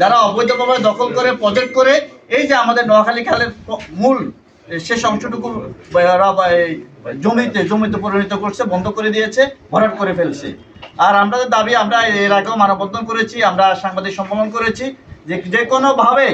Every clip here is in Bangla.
যারা অবৈধভাবে দখল করে প্রজেক্ট করে, এই যে আমাদের নোয়াখালী খালের মূল শেষ অংশটুকু জমিতে জমিতে পরিণত করছে, বন্ধ করে দিয়েছে, ভরাট করে ফেলছে। আর আমাদের দাবি, আমরা এর আগেও মানববন্ধন করেছি, আমরা সাংবাদিক সম্মেলন করেছি, যে যে কোনোভাবে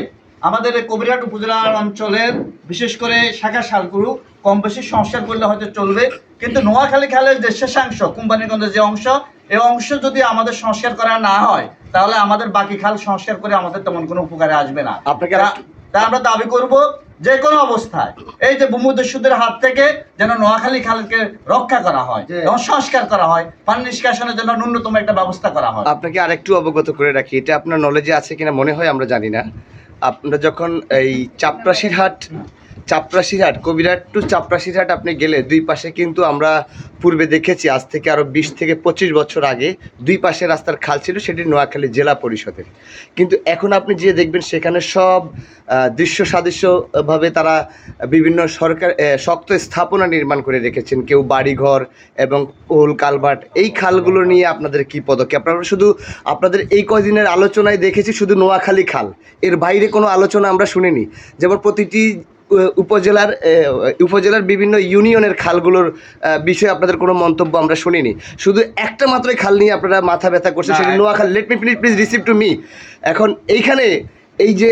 আমাদের এই কবিরহাট উপজেলা অঞ্চলের বিশেষ করে শাখা শালকুরু কম বেশি সংস্কার করলে হয়তো চলবে। কিন্তু নোয়াখালী খালের যে শেষাংশ কোম্পানিগঞ্জের যে অংশ এই অংশ যদি আমাদের সংস্কার করা না হয় তাহলে আমাদের বাকি খাল সংস্কার করে আমাদের তেমন কোনো উপকারে আসবে না। আপনাকে তা- আমরা দাবি করব যে কোনো অবস্থায় এই যে ভূমিদস্যুদের হাত থেকে যেন নোয়াখালী খালকে রক্ষা করা হয় এবং সংস্কার করা হয় পানি নিষ্কাশনের জন্য ন্যূনতম একটা ব্যবস্থা করা হয়। আপনাকে আরেকটু অবগত করে রাখি এটা আপনার নলেজে আছে কিনা মনে হয় আমরা জানি না। আপনারা যখন এই চাপরাশির হাট চাপরাশির হাট কবিরাট টু চাপরাশির হাট আপনি গেলে দুই পাশে কিন্তু আমরা পূর্বে দেখেছি, আজ থেকে আরও বিশ থেকে পঁচিশ বছর আগে দুই পাশে রাস্তার খাল ছিল, সেটি নোয়াখালী জেলা পরিষদের। কিন্তু এখন আপনি যে দেখবেন সেখানে সব দৃশ্য সাদৃশ্যভাবে তারা বিভিন্ন সরকার শক্ত স্থাপনা নির্মাণ করে রেখেছেন। কেউ বাড়িঘর এবং পোল কালভার্ট, এই খালগুলো নিয়ে আপনাদের কি পদক্ষেপ? আপনারা শুধু আপনাদের এই কয়দিনের আলোচনায় দেখেছি শুধু নোয়াখালী খাল। এর বাইরে কোনো আলোচনা আমরা শুনিনি। যেমন প্রতিটি উপজেলার উপজেলার বিভিন্ন ইউনিয়নের খালগুলোর বিষয়ে আপনাদের কোনো মন্তব্য আমরা শুনিনি। শুধু একটা মাত্রই খাল নিয়ে আপনারা মাথা ব্যথা করছে না, সেটা Noakhali. Let me please please receive to me এখন এইখানে এই যে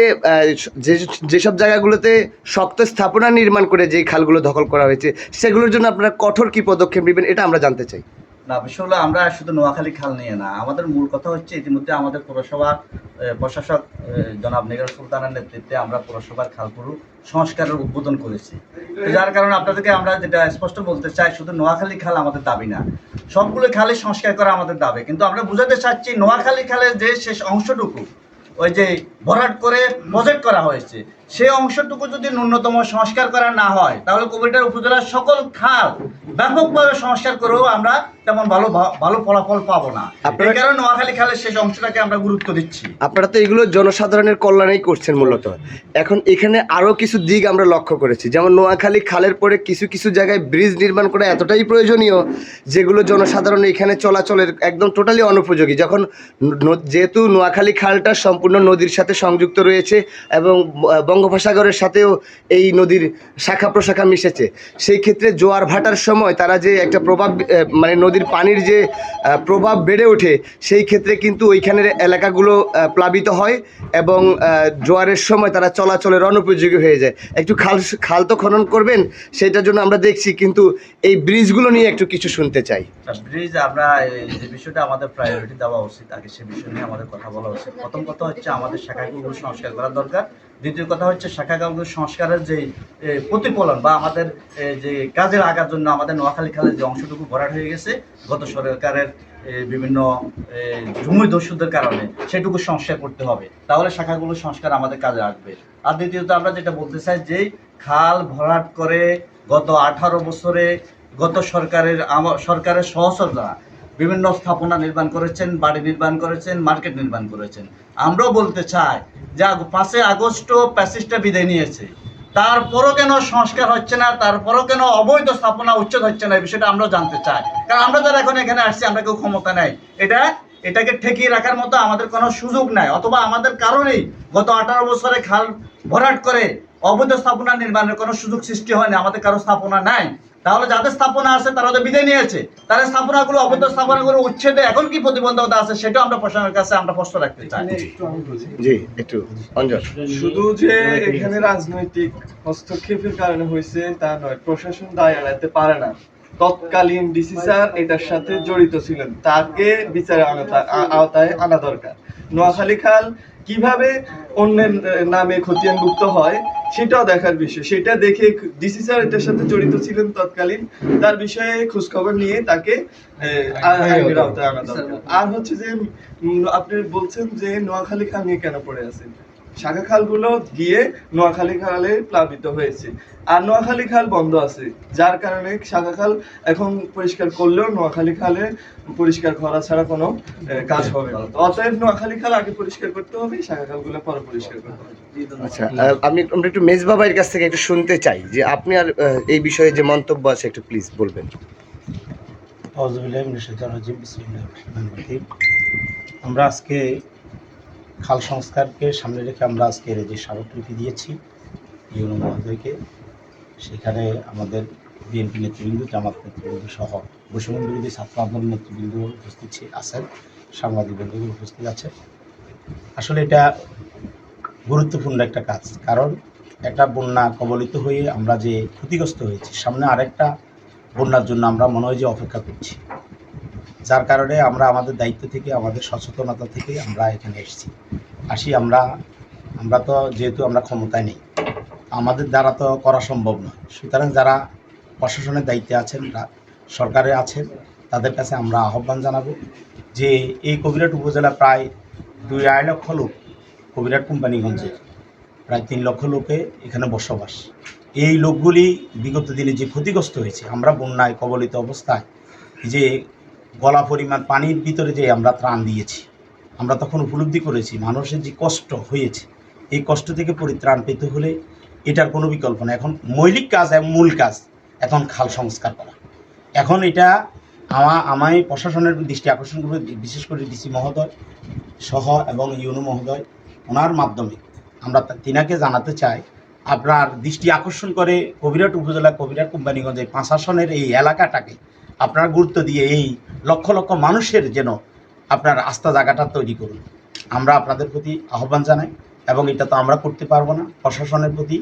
যেসব জায়গাগুলোতে শক্ত স্থাপনা নির্মাণ করে যে খালগুলো দখল করা হয়েছে সেগুলোর জন্য আপনারা কঠোর কী পদক্ষেপ নেবেন এটা আমরা জানতে চাই। না, বিষয় হলো আমরা শুধু নোয়াখালী খাল নিয়ে না, আমাদের মূল কথা হচ্ছে ইতিমধ্যে আমাদের পৌরসভা প্রশাসক জনাব নিগার সুলতানের নেতৃত্বে আমরা পৌরসভার খালপুরু সংস্কারের উদ্বোধন করেছি। যার কারণে আপনাদেরকে আমরা যেটা স্পষ্ট বলতে চাই, শুধু নোয়াখালী খাল আমাদের দাবি না, সবগুলো খালে সংস্কার করা আমাদের দাবি। কিন্তু আমরা বুঝাতে চাচ্ছি নোয়াখালী খালের যে শেষ অংশটুকু, ওই যে ভরাট করে প্রজেক্ট করা হয়েছে সেই অংশটুকু যদি ন্যূনতম সংস্কার করা না হয় তাহলে কবিটার উপজেলার সকল খাল ব্যাপকভাবে সংস্কার করেও আমরা তেমন ভালো ভালো ফলাফল পাবো না। এই কারণে নোয়াখালী খালের শেষ অংশটাকে আমরা গুরুত্ব দিচ্ছি। আপনারা তো এগুলো জনসাধারণের কল্যাণেই করছেন মূলত। এখন এখানে আরও কিছু দিক আমরা লক্ষ্য করেছি। যেমন নোয়াখালী খালের পরে কিছু কিছু জায়গায় ব্রিজ নির্মাণ করা এতটাই প্রয়োজনীয় যেগুলো জনসাধারণ এখানে চলাচলের একদম টোটালি অনুপযোগী। যখন যেহেতু নোয়াখালী খালটা সম্পূর্ণ নদীর সাথে সংযুক্ত রয়েছে এবং বঙ্গোপসাগরের সাথেও এই নদীর শাখা প্রশাখা মিশেছে। সেই ক্ষেত্রে জোয়ার ভাটার সময় তারা যে একটা প্রভাব মানে নদীর পানির যে প্রভাব বেড়ে ওঠে, সেই ক্ষেত্রে কিন্তু ওইখানের এলাকাগুলো প্লাবিত হয় এবং জোয়ারের সময় তারা চলাচলের অনুপযোগী হয়ে যায়। একটু খাল খাল তো খনন করবেন, সেটার জন্য আমরা দেখছি কিন্তু এই ব্রিজগুলো নিয়ে একটু কিছু শুনতে চাই। ব্রিজ আমরা যে বিষয়টা আমাদের প্রায়োরিটি দেওয়া উচিত, আগে সে বিষয় নিয়ে আমাদের কথা বলা উচিত। প্রথম কথা হচ্ছে আমাদের শাখাগুলো সংস্কার করা দরকার। দ্বিতীয় কথা হচ্ছে শাখাগুলো সংস্কারের যে প্রতিফলন বা আমাদের যে কাজে লাগার জন্য আমাদের নোয়াখালী খালের যে অংশটুকু ভরাট হয়ে গেছে, গত সরকারের বিভিন্ন জমি দস্যুদের কারণে সেটুকু সংস্কার করতে হবে। তাহলে শাখাগুলো সংস্কার আমাদের কাজে আসবে। আর দ্বিতীয়ত আমরা যেটা বলতে চাই যে, খাল ভরাট করে গত আঠারো বছরে গত সরকারের সরকারের সহসররা বিভিন্ন স্থাপনা নির্মাণ করেছেন, বাড়ি নির্মাণ করেছেন, মার্কেট নির্মাণ করেছেন। আমরাও বলতে চাই যে আগ- আগস্ট প্যাসিসটা বিদায় নিয়েছে। তারপরও কেন সংস্কার হচ্ছে না, তারপরও কেন অবৈধ স্থাপনা উচ্ছেদ হচ্ছে না এই বিষয়টা আমরাও জানতে চাই। কারণ আমরা যারা এখন এখানে আসছি, আমরা কেউ ক্ষমতা নাই। এটা, এটাকে ঠেকিয়ে রাখার মতো আমাদের কোনো সুযোগ নাই, অথবা আমাদের কারণেই গত আঠারো বছরে খাল ভরাট করে অবৈধ স্থাপনা নির্মাণের কোনো সুযোগ সৃষ্টি হয়নি আমাদের কারও স্থাপনা নাই। তাহলে যাদের স্থাপনা আছে তারা তো বিদায় নিয়েছে। তারা স্থাপনাগুলো অবৈধ স্থাপনাগুলো উচ্ছেদে এখন কি প্রতিবন্ধকতা আছে সেটাও আমরা প্রশাসনের কাছে আমরা প্রশ্ন রাখতে চাই। জি একটু শুধু যে এখানে রাজনৈতিক হস্তক্ষেপের কারণে হয়েছে তা নয় প্রশাসন দায় এড়াতে পারে না। তৎকালীন ডিসি স্যার এটার সাথে জড়িত ছিলেন। তাকে বিচারের আওতা- আওতায় আনা দরকার। নোয়াখালী খাল কীভাবে অন্যের নামে খতিয়ানভুক্ত হয় সেটাও দেখার বিষয়। সেটা দেখে ডিসি স্যার এটার সাথে জড়িত ছিলেন তৎকালীন। তার বিষয়ে খোঁজখবর নিয়ে তাকে আর হচ্ছে যে আপনি বলছেন যে নোয়াখালী খাল নিয়ে কেন পড়ে আছেন? শাখা খালগুলো গিয়ে নোয়াখালী খালে প্লাবিত হয়েছে। আর নোয়াখালী খাল বন্ধ আছে যার কারণে শাখা খাল এখন পরিষ্কার করলেও নোয়াখালী খালে পরিষ্কার করা ছাড়া কোনো কাজ হবে না। অতএব নোয়াখালী খাল আগে পরিষ্কার করতে হবে শাখা খালগুলো পরে পরিষ্কার করতে হবে। আচ্ছা আমি আমরা একটু মেজবা ভাইয়ের কাছ থেকে একটু শুনতে চাই যে আপনি আর এই বিষয়ে যে মন্তব্য আছে একটু প্লিজ বলবেন। আমরা আজকে খাল সংস্কারকে সামনে রেখে আমরা আজকের এই যে স্মারকলিপি দিয়েছি ইউনো মহোদয়কে সেখানে আমাদের বিএনপি নেতৃবৃন্দ, জামাত নেতৃবৃন্দ সহ বৈষম্য বিরোধী ছাত্র আন্দোলন নেতৃবৃন্দ উপস্থিত আছেন, সাংবাদিক বন্ধুগুলো উপস্থিত আছে আসলে এটা গুরুত্বপূর্ণ একটা কাজ, কারণ একটা বন্যা কবলিত হয়ে আমরা যে ক্ষতিগ্রস্ত হয়েছি, সামনে আরেকটা বন্যার জন্য আমরা মনে হয় যে অপেক্ষা করছি। যার কারণে আমরা আমাদের দায়িত্ব থেকে, আমাদের সচেতনতা থেকে আমরা এখানে এসেছি। আসি আমরা আমরা তো যেহেতু আমরা ক্ষমতায় নেই, আমাদের দ্বারা তো করা সম্ভব নয়। সুতরাং যারা প্রশাসনের দায়িত্বে আছেন সরকারে আছেন, তাদের কাছে আমরা আহ্বান জানাব যে এই কবিরাট উপজেলা প্রায় দুই আড়াই লক্ষ লোক কবিরাট কোম্পানিগঞ্জের, প্রায় তিন লক্ষ লোকে এখানে বসবাস। এই লোকগুলি বিগত দিনে যে ক্ষতিগ্রস্ত হয়েছে, আমরা বন্যায় কবলিত অবস্থায় যে গলা পরিমাণ, পানির ভিতরে যে আমরা ত্রাণ দিয়েছি, আমরা তখন উপলব্ধি করেছি, মানুষের যে কষ্ট হয়েছে, এই কষ্ট থেকে পরিত্রাণ পেতে হলে এটার কোনো বিকল্প না এখন মৌলিক কাজ এবং মূল কাজ, এখন খাল সংস্কার করা। এখন এটা আমা, আমায় প্রশাসনের দৃষ্টি আকর্ষণ করবে বিশেষ করে ডিসি মহোদয় সহ এবং ইউনো মহোদয়, ওনার মাধ্যমে আমরা তিনাকে জানাতে চাই, আপনার দৃষ্টি আকর্ষণ করে কবিরাট উপজেলা কবিরাট কোম্পানিগঞ্জ পাঁচ আসনের এই এলাকাটাকে আপনার গুরুত্ব দিয়ে এই লক্ষ লক্ষ মানুষের যেন আপনার আস্থা জায়গাটা তৈরি করুন। আমরা আপনাদের প্রতি আহ্বান জানাই এবং এটা তো আমরা করতে পারব না প্রশাসনের প্রতি।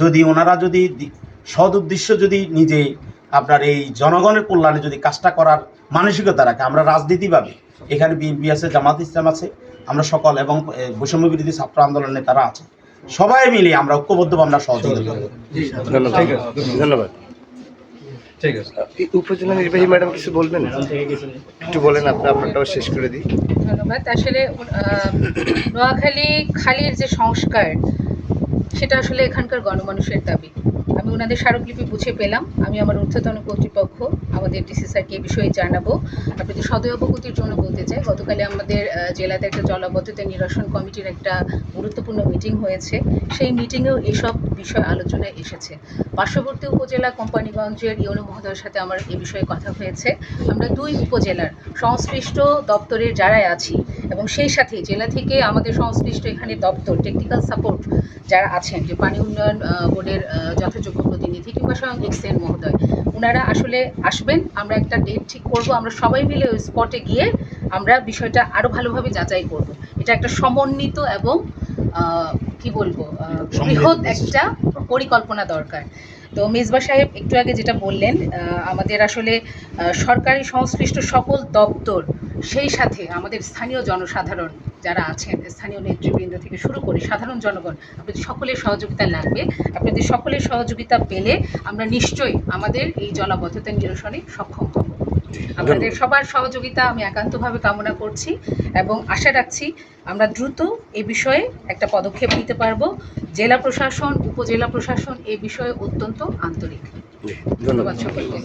যদি ওনারা যদি সদ উদ্দেশ্য যদি নিজে আপনার এই জনগণের কল্যাণে যদি কাজটা করার মানসিকতা রাখে, আমরা রাজনীতিভাবে এখানে বিএনপি আছে, জামাত ইসলাম আছে, আমরা সকল এবং বৈষম্য বিরোধী ছাত্র আন্দোলনের নেতারা আছে। সবাই মিলে আমরা ঐক্যবদ্ধভাবে আমরা সহযোগিতা করব। ধন্যবাদ। ধন্যবাদ। ঠিক আছে। উপজেলা নির্বাহী ম্যাডাম কিছু বলবেন? একটু বলেন আপনি আপনারটাও শেষ করে দিই। ধন্যবাদ। আসলে নোয়াখালী খালির যে সংস্কার সেটা আসলে এখানকার গণমানুষের দাবি। আমি ওনাদের স্মারকলিপি বুঝে পেলাম। আমি আমার ঊর্ধ্বতন কর্তৃপক্ষ, আমাদের ডিসি স্যারকে এই বিষয়ে জানাব। আপনাদের সদয় অবগতির জন্য বলতে চাই। গতকালে আমাদের জেলাতে একটা জলাবদ্ধতা নিরসন কমিটির একটা গুরুত্বপূর্ণ মিটিং হয়েছে। সেই মিটিংয়েও এসব বিষয় আলোচনায় এসেছে। পার্শ্ববর্তী উপজেলা কোম্পানিগঞ্জের ইউনো মহোদয়ের সাথে আমার এ বিষয়ে কথা হয়েছে। আমরা দুই উপজেলার সংশ্লিষ্ট দপ্তরের যারাই আছি এবং সেই সাথে জেলা থেকে আমাদের সংশ্লিষ্ট এখানে দপ্তর টেকনিক্যাল সাপোর্ট যারা আছেন যে পানি উন্নয়ন বোর্ডের যথাযোগ্য প্রতিনিধি কিংবা স্বয়ং এক্সেন মহোদয় ওনারা আসলে আসবেন আমরা একটা ডেট ঠিক করব আমরা সবাই মিলে ওই স্পটে গিয়ে আমরা বিষয়টা আরও ভালোভাবে যাচাই করব। এটা একটা সমন্বিত এবং কি বলব বৃহৎ একটা পরিকল্পনা দরকার। তো মেজবা সাহেব একটু আগে যেটা বললেন আমাদের আসলে সরকারি সংশ্লিষ্ট সকল দপ্তর সেই সাথে আমাদের স্থানীয় জনসাধারণ যারা আছেন স্থানীয় নেতৃবৃন্দ থেকে শুরু করে সাধারণ জনগণ আপনাদের সকলের সহযোগিতা লাগবে। আপনাদের সকলের সহযোগিতা পেলে আমরা নিশ্চয়ই আমাদের এই জলাবদ্ধতা নিরসনে সক্ষম হব। আপনাদের সবার সহযোগিতা আমি একান্তভাবে কামনা করছি এবং আশা রাখছি আমরা দ্রুত এ বিষয়ে একটা পদক্ষেপ নিতে পারব। জেলা প্রশাসন উপজেলা প্রশাসন এ বিষয়ে অত্যন্ত আন্তরিক। ধন্যবাদ। ধন্যবাদ সকলকে।